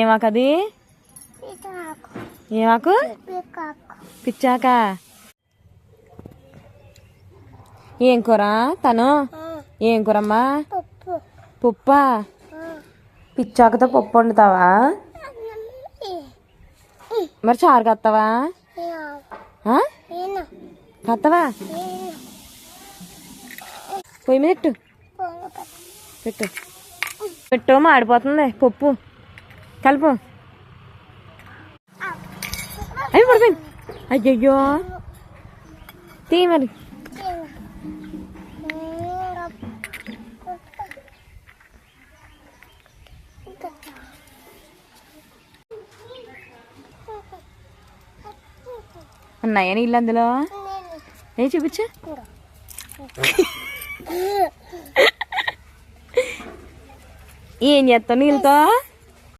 ఏమాకది? ఏమాకు? పిచ్చాక. ఏం కూర తను? ఏం కూరమ్మా? పప్పా. పిచ్చాకతో పప్పు వండుతావా? మరి చారు కత్తావా? కత్తవా? పొయ్యి మీద పెట్టు. పెట్టు. పెట్టు మాడిపోతుంది. పప్పు. కలుపు. అవి పడిపోయింది అయ్యయ్యో. తీ మరి ఉన్నాయా నీళ్ళు అందులో? ఏ చూపించు. ఏం చేస్తావు నీళ్ళతో?